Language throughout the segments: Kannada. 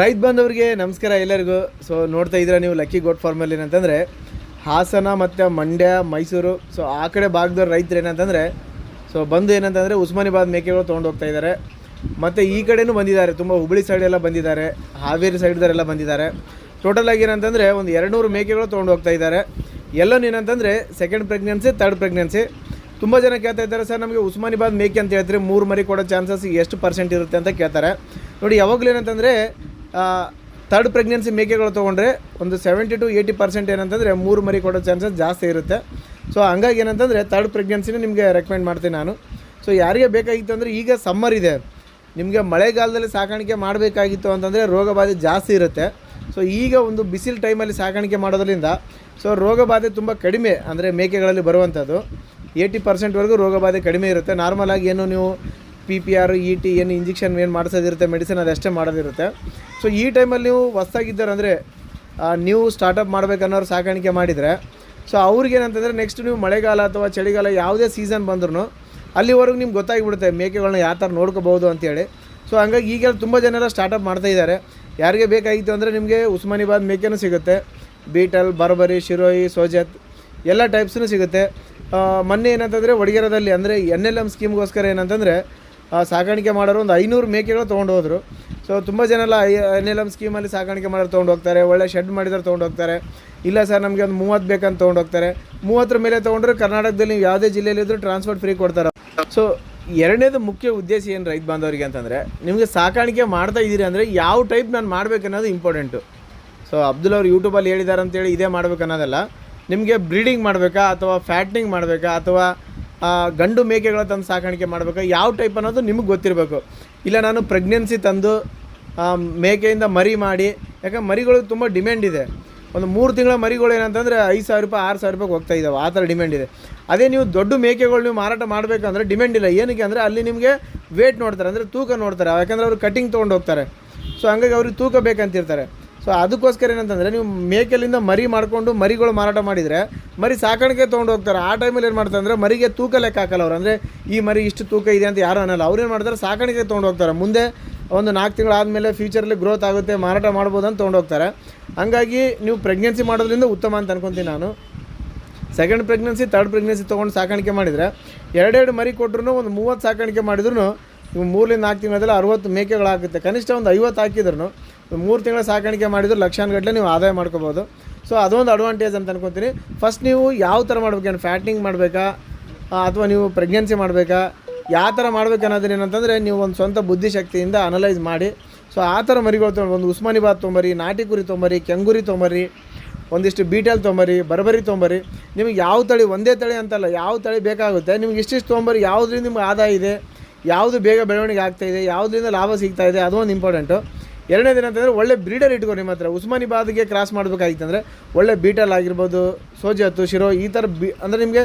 ರೈತ ಬಂದವರಿಗೆ ನಮಸ್ಕಾರ ಎಲ್ಲರಿಗೂ. ಸೊ ನೋಡ್ತಾ ಇದ್ದೀರಾ ನೀವು ಲಕ್ಕಿ ಗೋಟ್ ಫಾರ್ಮಲ್ಲಿ ಏನಂತಂದರೆ, ಹಾಸನ ಮತ್ತು ಮಂಡ್ಯ, ಮೈಸೂರು ಸೊ ಆ ಕಡೆ ಭಾಗದವ್ರು ರೈತರು ಏನಂತಂದರೆ ಸೊ ಬಂದು ಏನಂತಂದರೆ ಉಸ್ಮಾನಿಬಾದ್ ಮೇಕೆಗಳು ತೊಗೊಂಡು ಹೋಗ್ತಾ ಇದ್ದಾರೆ ಮತ್ತು ಈ ಕಡೆನೂ ಬಂದಿದ್ದಾರೆ, ತುಂಬ ಹುಬ್ಳಿ ಸೈಡೆಲ್ಲ ಬಂದಿದ್ದಾರೆ, ಹಾವೇರಿ ಸೈಡ್ದವರೆಲ್ಲ ಬಂದಿದ್ದಾರೆ. ಟೋಟಲ್ ಆಗಿ ಏನಂತಂದರೆ ಒಂದು ಎರಡುನೂರು ಮೇಕೆಗಳು ತೊಗೊಂಡು ಹೋಗ್ತಾ ಇದ್ದಾರೆ ಎಲ್ಲನೂ ಏನಂತಂದರೆ ಸೆಕೆಂಡ್ ಪ್ರೆಗ್ನೆನ್ಸಿ ತರ್ಡ್ ಪ್ರೆಗ್ನೆನ್ಸಿ ತುಂಬ ಜನ ಕೇಳ್ತಾ ಇದ್ದಾರೆ, ಸರ್, ನಮಗೆ ಉಸ್ಮಾನಿಬಾದ್ ಮೇಕೆ ಅಂತ ಹೇಳ್ತಾರೆ, ಮೂರು ಮರಿ ಕೊಡೋ ಚಾನ್ಸಸ್ ಎಷ್ಟು ಪರ್ಸೆಂಟ್ ಇರುತ್ತೆ? ಅಂತ ಕೇಳ್ತಾರೆ. ನೋಡಿ, ಯಾವಾಗಲೂ ಏನಂತಂದರೆ ತರ್ಡ್ ಪ್ರೆಗ್ನೆನ್ಸಿ ಮೇಕೆಗಳು ತೊಗೊಂಡ್ರೆ ಒಂದು ಸೆವೆಂಟಿ ಟು ಏಯ್ಟಿ ಪರ್ಸೆಂಟ್ ಏನಂತಂದರೆ ಮೂರು ಮರಿ ಕೊಡೋ ಚಾನ್ಸಸ್ ಜಾಸ್ತಿ ಇರುತ್ತೆ. ಸೊ ಹಂಗಾಗಿ ಏನಂತಂದರೆ ತರ್ಡ್ ಪ್ರೆಗ್ನೆನ್ಸಿನೇ ನಿಮಗೆ ರೆಕಮೆಂಡ್ ಮಾಡ್ತೀನಿ ನಾನು. ಸೊ ಯಾರಿಗೆ ಬೇಕಾಗಿತ್ತು ಅಂದರೆ ಈಗ ಸಮ್ಮರ್ ಇದೆ. ನಿಮಗೆ ಮಳೆಗಾಲದಲ್ಲಿ ಸಾಕಾಣಿಕೆ ಮಾಡಬೇಕಾಗಿತ್ತು ಅಂತಂದರೆ ರೋಗ ಬಾಧೆ ಜಾಸ್ತಿ ಇರುತ್ತೆ. ಸೊ ಈಗ ಒಂದು ಬಿಸಿಲು ಟೈಮಲ್ಲಿ ಸಾಕಾಣಿಕೆ ಮಾಡೋದ್ರಿಂದ ಸೊ ರೋಗ ಬಾಧೆ ತುಂಬ ಕಡಿಮೆ ಅಂದರೆ ಮೇಕೆಗಳಲ್ಲಿ ಬರುವಂಥದ್ದು ಏಯ್ಟಿ ಪರ್ಸೆಂಟ್ವರೆಗೂ ರೋಗ ಬಾಧೆ ಕಡಿಮೆ ಇರುತ್ತೆ. ನಾರ್ಮಲಾಗಿ ಏನು ನೀವು P P R E T ಏನು ಇಂಜೆಕ್ಷನ್ ಏನು ಮಾಡಿಸೋದಿರುತ್ತೆ ಮೆಡಿಸಿನ್ ಅದಷ್ಟೇ ಮಾಡೋದಿರುತ್ತೆ. ಸೊ ಈ ಟೈಮಲ್ಲಿ ನೀವು ಹೊಸ್ದಾಗಿದ್ದಾರೆ ಅಂದರೆ ನೀವು ಸ್ಟಾರ್ಟಪ್ ಮಾಡ್ಬೇಕನ್ನೋರು ಸಾಕಾಣಿಕೆ ಮಾಡಿದರೆ ಸೊ ಅವ್ರಿಗೇನಂತಂದರೆ ನೆಕ್ಸ್ಟ್ ನೀವು ಮಳೆಗಾಲ ಅಥವಾ ಚಳಿಗಾಲ ಯಾವುದೇ ಸೀಸನ್ ಬಂದ್ರೂ ಅಲ್ಲಿವರೆಗೂ ನಿಮ್ಗೆ ಗೊತ್ತಾಗಿಬಿಡುತ್ತೆ ಮೇಕೆಗಳನ್ನ ಯಾವ ಥರ ನೋಡ್ಕೋಬೋದು ಅಂತೇಳಿ ಸೊ ಹಂಗಾಗಿ ಈಗ ತುಂಬ ಜನ ಎಲ್ಲ ಸ್ಟಾರ್ಟಪ್ ಮಾಡ್ತಾ ಇದ್ದಾರೆ. ಯಾರಿಗೆ ಬೇಕಾಗಿತ್ತು ಅಂದರೆ ನಿಮಗೆ ಉಸ್ಮಾನಿಬಾದ್ ಮೇಕೆನೂ ಸಿಗುತ್ತೆ, ಬೀಟಲ್, ಬರ್ಬರಿ, ಶಿರೋಯಿ, ಸೋಜತ್, ಎಲ್ಲ ಟೈಪ್ಸ್ನೂ ಸಿಗುತ್ತೆ. ಮೊನ್ನೆ ಏನಂತಂದರೆ ಒಡಗೇರದಲ್ಲಿ ಅಂದರೆ ಎನ್ ಎಲ್ ಎಂ ಸ್ಕೀಮ್ಗೋಸ್ಕರ ಏನಂತಂದರೆ ಸಾಕಾಣಿಕೆ ಮಾಡೋರು ಒಂದು ಐನೂರು ಮೇಕೆಗಳು ತೊಗೊಂಡು ಹೋದರು. ಸೊ ತುಂಬ ಜನ ಎಲ್ಲ ಎನ್ ಎಲ್ ಎಂ ಸ್ಕೀಮಲ್ಲಿ ಸಾಕಾಣಿಕೆ ಮಾಡಿದ್ರೆ ತೊಗೊಂಡು ಹೋಗ್ತಾರೆ, ಒಳ್ಳೆ ಶೆಡ್ ಮಾಡಿದ್ರೆ ತೊಗೊಂಡು ಹೋಗ್ತಾರೆ. ಇಲ್ಲ ಸರ್, ನಮಗೆ ಒಂದು ಮೂವತ್ತು ಬೇಕಂತ ತೊಗೊಂಡು ಹೋಗ್ತಾರೆ. ಮೂವತ್ತರ ಮೇಲೆ ತೊಗೊಂಡ್ರೆ ಕರ್ನಾಟಕದಲ್ಲಿ ನೀವು ಯಾವುದೇ ಜಿಲ್ಲೆಯಲ್ಲಿದ್ದರೂ ಟ್ರಾನ್ಸ್ಪೋರ್ಟ್ ಫ್ರೀ ಕೊಡ್ತಾರೆ. ಸೊ ಎರಡನೇದು ಮುಖ್ಯ ಉದ್ದೇಶ ಏನು ರೈತ ಬಾಂಧವರಿಗೆ ಅಂತಂದರೆ, ನಿಮಗೆ ಸಾಕಾಣಿಕೆ ಮಾಡ್ತಾ ಇದ್ದೀರಿ ಅಂದರೆ ಯಾವ ಟೈಪ್ ನಾನು ಮಾಡಬೇಕನ್ನೋದು ಇಂಪಾರ್ಟೆಂಟು ಸೊ ಅಬ್ದುಲ್ ಅವ್ರು ಯೂಟ್ಯೂಬಲ್ಲಿ ಹೇಳಿದ್ದಾರೆ ಅಂತೇಳಿ ಇದೇ ಮಾಡಬೇಕು ಅನ್ನೋದಲ್ಲ. ನಿಮಗೆ ಬ್ರೀಡಿಂಗ್ ಮಾಡಬೇಕಾ ಅಥವಾ ಫ್ಯಾಟ್ನಿಂಗ್ ಮಾಡಬೇಕಾ ಅಥವಾ ಗಂಡು ಮೇಕೆಗಳ ತಂದು ಸಾಕಾಣಿಕೆ ಮಾಡಬೇಕಾ, ಯಾವ ಟೈಪ್ ಅನ್ನೋದು ನಿಮಗೆ ಗೊತ್ತಿರಬೇಕು. ಇಲ್ಲ, ನಾನು ಪ್ರೆಗ್ನೆನ್ಸಿ ತಂದು ಮೇಕೆಯಿಂದ ಮರಿ ಮಾಡಿ, ಯಾಕಂದ್ರೆ ಮರಿಗಳು ತುಂಬ ಡಿಮ್ಯಾಂಡ್ ಇದೆ. ಒಂದು ಮೂರು ತಿಂಗಳ ಮರಿಗಳು ಏನಂತಂದರೆ ಐದು ಸಾವಿರ ರೂಪಾಯಿ, ಆರು ಸಾವಿರ ರೂಪಾಯಿಗೆ ಹೋಗ್ತಾ ಇದ್ದಾವೆ ಆ ಥರ ಡಿಮ್ಯಾಂಡ್ ಇದೆ. ಅದೇ ನೀವು ದೊಡ್ಡ ಮೇಕೆಗಳು ನೀವು ಮಾರಾಟ ಮಾಡಬೇಕಂದ್ರೆ ಡಿಮ್ಯಾಂಡ್ ಇಲ್ಲ. ಏನಕ್ಕೆ ಅಂದರೆ ಅಲ್ಲಿ ನಿಮಗೆ ವೇಟ್ ನೋಡ್ತಾರೆ. ಅಂದರೆ ತೂಕ ನೋಡ್ತಾರೆ. ಯಾಕಂದರೆ ಅವರು ಕಟಿಂಗ್ ತೊಗೊಂಡು ಹೋಗ್ತಾರೆ. ಸೊ ಹಂಗಾಗಿ ಅವ್ರಿಗೆ ತೂಕ ಬೇಕಂತಿರ್ತಾರೆ. ಸೊ ಅದಕ್ಕೋಸ್ಕರ ಏನಂತಂದರೆ ನೀವು ಮೇಕೆಲಿಂದ ಮರಿ ಮಾಡಿಕೊಂಡು ಮರಿಗಳು ಮಾರಾಟ ಮಾಡಿದರೆ ಮರಿ ಸಾಕಾಣಿಕೆ ತೊಗೊಂಡು ಹೋಗ್ತಾರೆ. ಆ ಟೈಮಲ್ಲಿ ಏನು ಮಾಡ್ತಾರೆ ಅಂದರೆ ಮರಿಗೆ ತೂಕ ಲೆಕ್ಕ ಹಾಕಲ್ಲ ಅವ್ರು. ಅಂದರೆ ಈ ಮರಿ ಇಷ್ಟು ತೂಕ ಇದೆ ಅಂತ ಯಾರು ಅನ್ನಲ್ಲ. ಅವ್ರು ಏನು ಮಾಡ್ತಾರೆ? ಸಾಕಾಣಿಕೆ ತೊಗೊಂಡು ಹೋಗ್ತಾರೆ. ಮುಂದೆ ಒಂದು ನಾಲ್ಕು ತಿಂಗಳು ಆದಮೇಲೆ ಫ್ಯೂಚರಲ್ಲಿ ಗ್ರೋತ್ ಆಗುತ್ತೆ, ಮಾರಾಟ ಮಾಡ್ಬೋದು ಅಂತ ತೊಗೊಂಡು ಹೋಗ್ತಾರೆ ಹಂಗಾಗಿ ನೀವು ಪ್ರೆಗ್ನೆನ್ಸಿ ಮಾಡೋದ್ರಿಂದ ಉತ್ತಮ ಅಂತ ಅನ್ಕೊತೀನಿ ನಾನು. ಸೆಕೆಂಡ್ ಪ್ರೆಗ್ನೆನ್ಸಿ ತರ್ಡ್ ಪ್ರೆಗ್ನೆನ್ಸಿ ತೊಗೊಂಡು ಸಾಕಾಣಿಕೆ ಮಾಡಿದರೆ ಎರಡೆರಡು ಮರಿ ಕೊಟ್ಟರು ಒಂದು ಮೂವತ್ತು ಸಾಕಾಣಿಕೆ ಮಾಡಿದ್ರು ಮೂರರಿಂದ ನಾಲ್ಕು ತಿಂಗಳಲ್ಲಿ ಅರುವತ್ತು ಮೇಕೆಗಳಾಗುತ್ತೆ. ಕನಿಷ್ಠ ಒಂದು ಐವತ್ತು ಹಾಕಿದ್ರು ಮೂರು ತಿಂಗಳ ಸಾಕಾಣಿಕೆ ಮಾಡಿದ್ರು ಲಕ್ಷಾನುಗಟ್ಟಲೆ ನೀವು ಆದಾಯ ಮಾಡ್ಕೋಬೋದು. ಸೊ ಅದೊಂದು ಅಡ್ವಾಂಟೇಜ್ ಅಂತ ಅನ್ಕೊತೀನಿ. ಫಸ್ಟ್ ನೀವು ಯಾವ ಥರ ಮಾಡ್ಬೇಕೇನು ಫ್ಯಾಟಿಂಗ್ ಮಾಡಬೇಕಾ? ಅಥವಾ ನೀವು ಪ್ರೆಗ್ನೆನ್ಸಿ ಮಾಡಬೇಕಾ? ಯಾವ ಥರ ಮಾಡ್ಬೇಕು ಅನ್ನೋದನ್ನ ಏನಂತಂದರೆ ನೀವು ಒಂದು ಸ್ವಂತ ಬುದ್ಧಿಶಕ್ತಿಯಿಂದ ಅನಲೈಸ್ ಮಾಡಿ. ಸೊ ಆ ಥರ ಮರಿಗಳು ತೊಗೊಂಡು ಒಂದು ಉಸ್ಮಾನಿಬಾದ್ ತೊಂಬರಿ ನಾಟಿ ಕುರಿ ತೊಂಬರಿ ಕೆಂಗುರಿ ತೊಂಬರಿ ಒಂದಿಷ್ಟು ಬೀಟಲ್ ತೊಂಬರಿ ಬರ್ಬರಿ ತೊಂಬರಿ ನಿಮಗೆ ಯಾವ ತಳಿ ಒಂದೇ ತಳಿ ಅಂತಲ್ಲ, ಯಾವ ತಳಿ ಬೇಕಾಗುತ್ತೆ, ನಿಮ್ಗೆ ಇಷ್ಟಿಷ್ಟು ತೊಂಬರಿ ಯಾವುದ್ರಿಂದ ನಿಮ್ಗೆ ಆದಾಯ ಇದೆ, ಯಾವುದು ಬೇಗ ಬೆಳವಣಿಗೆ ಆಗ್ತಾ ಇದೆ, ಯಾವುದರಿಂದ ಲಾಭ ಸಿಗ್ತಾ ಇದೆ ಒಂದು ಇಂಪಾರ್ಟೆಂಟು ದಿನ ಅಂತಂದರೆ ಒಳ್ಳೆ ಬ್ರೀಡರ್ ಇಟ್ಕೊ ನಿಮ್ಮ ಹತ್ರ. ಉಸ್ಮಾನಿಬಾದ್ಗೆ ಕ್ರಾಸ್ ಮಾಡಬೇಕಾಗಿತ್ತಂದರೆ ಒಳ್ಳೆ ಬೀಟಲ್ ಆಗಿರ್ಬೋದು ಸೋಜತ್ತು ಶಿರೋ, ಈ ಥರ ಬಿ ಅಂದರೆ ನಿಮಗೆ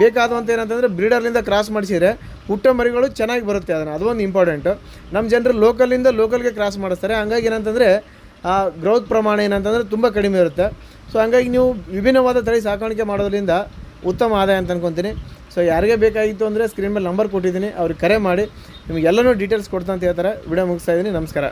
ಬೇಕಾದಂಥ ಏನಂತಂದರೆ ಬ್ರೀಡರ್ಲಿಂದ ಕ್ರಾಸ್ ಮಾಡಿಸಿದ್ರೆ ಹುಟ್ಟ ಮರಿಗಳು ಚೆನ್ನಾಗಿ ಬರುತ್ತೆ ಅದನ್ನು. ಒಂದು ಇಂಪಾರ್ಟೆಂಟು ನಮ್ಮ ಜನರು ಲೋಕಲಿಂದ ಲೋಕಲ್ಗೆ ಕ್ರಾಸ್ ಮಾಡಿಸ್ತಾರೆ. ಹಂಗಾಗಿ ಏನಂತಂದರೆ, ಆ ಗ್ರೋತ್ ಪ್ರಮಾಣ ಏನಂತಂದರೆ ತುಂಬ ಕಡಿಮೆ ಇರುತ್ತೆ. ಸೊ ಹಂಗಾಗಿ ನೀವು ವಿಭಿನ್ನವಾದ ತಳಿ ಸಾಕಾಣಿಕೆ ಮಾಡೋದ್ರಿಂದ ಉತ್ತಮ ಆದಾಯ ಅಂತ ಅನ್ಕೊತೀನಿ. ಸೊ ಯಾರಿಗೆ ಬೇಕಾಗಿತ್ತು ಅಂದರೆ ಸ್ಕ್ರೀನ್ ಮೇಲೆ ನಂಬರ್ ಕೊಟ್ಟಿದ್ದೀನಿ. ಅವ್ರಿಗೆ ಕರೆ ಮಾಡಿ. ನಿಮಗೆ ಎಲ್ಲನೂ ಡೀಟೇಲ್ಸ್ ಕೊಡ್ತಾ ಅಂತ ಹೇಳ್ತಾರೆ. ವಿಡಿಯೋ ಮುಗಿಸ್ತಾ ಇದ್ದೀನಿ. ನಮಸ್ಕಾರ.